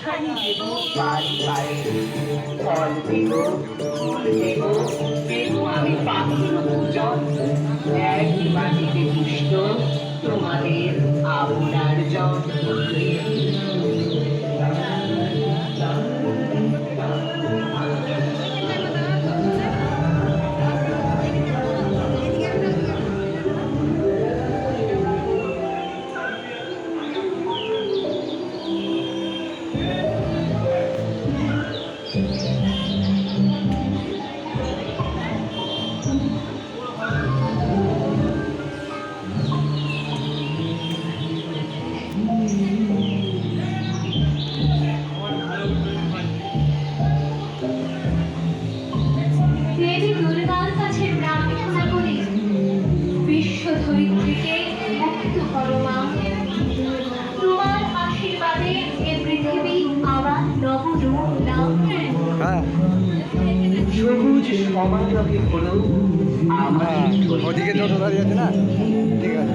ছাড়ি দেব বাড়ি বাড়ি। ফল দেব ফুল আমি পাখির পূজন এক তোমাদের আপনার তোমার আশীর্বাদে এ পৃথিবী আবার নবরূপ লাভ হ্যাঁ। আমার ওদিকে টোটো দাঁড়িয়ে আছে না? ঠিক আছে